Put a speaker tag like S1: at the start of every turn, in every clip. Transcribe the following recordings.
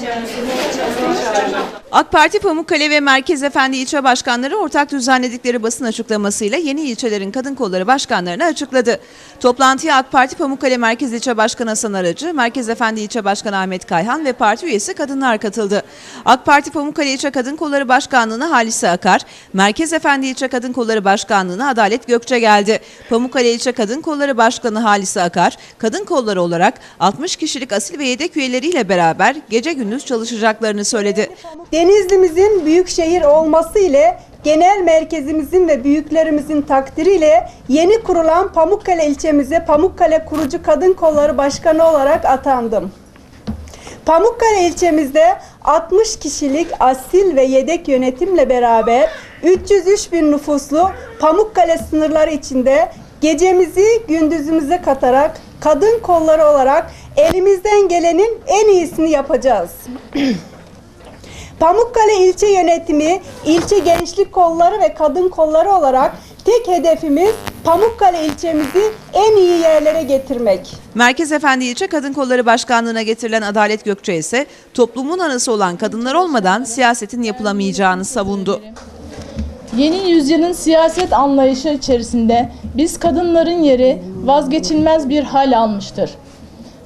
S1: Thank you. AK Parti Pamukkale ve Merkez Efendi ilçe başkanları ortak düzenledikleri basın açıklamasıyla yeni ilçelerin kadın kolları başkanlarını açıkladı. Toplantıya AK Parti Pamukkale Merkez İlçe Başkanı Hasan Aracı, Merkez Efendi İlçe Başkanı Ahmet Kayhan ve parti üyesi kadınlar katıldı. AK Parti Pamukkale İlçe Kadın Kolları Başkanlığı'na Halise Akar, Merkez Efendi İlçe Kadın Kolları Başkanlığı'na Adalet Gökçe geldi. Pamukkale İlçe Kadın Kolları Başkanı Halise Akar, kadın kolları olarak 60 kişilik asil ve yedek üyeleriyle beraber gece gündüz çalışacaklarını söyledi.
S2: Denizlimizin büyük şehir olması ile genel merkezimizin ve büyüklerimizin takdiriyle yeni kurulan Pamukkale ilçemize Pamukkale Kurucu Kadın Kolları Başkanı olarak atandım. Pamukkale ilçemizde 60 kişilik asil ve yedek yönetimle beraber 303 bin nüfuslu Pamukkale sınırları içinde gecemizi gündüzümüze katarak kadın kolları olarak elimizden gelenin en iyisini yapacağız. Pamukkale ilçe yönetimi, ilçe gençlik kolları ve kadın kolları olarak tek hedefimiz Pamukkale ilçemizi en iyi yerlere getirmek.
S1: Merkez Efendi İlçe Kadın Kolları Başkanlığı'na getirilen Adalet Gökçe ise toplumun anası olan kadınlar olmadan siyasetin yapılamayacağını savundu.
S3: Yeni yüzyılın siyaset anlayışı içerisinde biz kadınların yeri vazgeçilmez bir hal almıştır.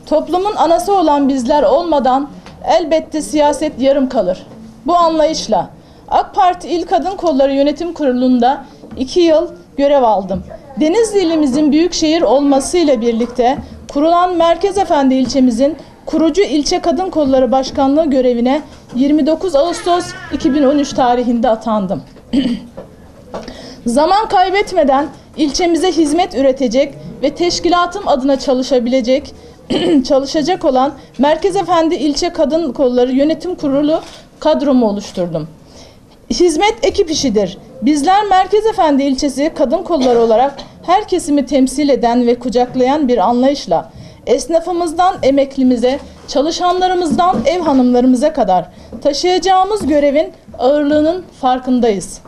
S3: Toplumun anası olan bizler olmadan elbette siyaset yarım kalır. Bu anlayışla AK Parti İl Kadın Kolları Yönetim Kurulu'nda iki yıl görev aldım. Denizli ilimizin büyük şehir olmasıyla birlikte kurulan Merkez Efendi ilçemizin kurucu ilçe kadın kolları başkanlığı görevine 29 Ağustos 2013 tarihinde atandım. Zaman kaybetmeden ilçemize hizmet üretecek ve teşkilatım adına çalışabilecek, çalışacak olan Merkez Efendi İlçe Kadın Kolları Yönetim Kurulu kadromu oluşturdum. Hizmet ekip işidir. Bizler Merkez Efendi ilçesi kadın kolları olarak her kesimi temsil eden ve kucaklayan bir anlayışla esnafımızdan emeklimize, çalışanlarımızdan ev hanımlarımıza kadar taşıyacağımız görevin ağırlığının farkındayız.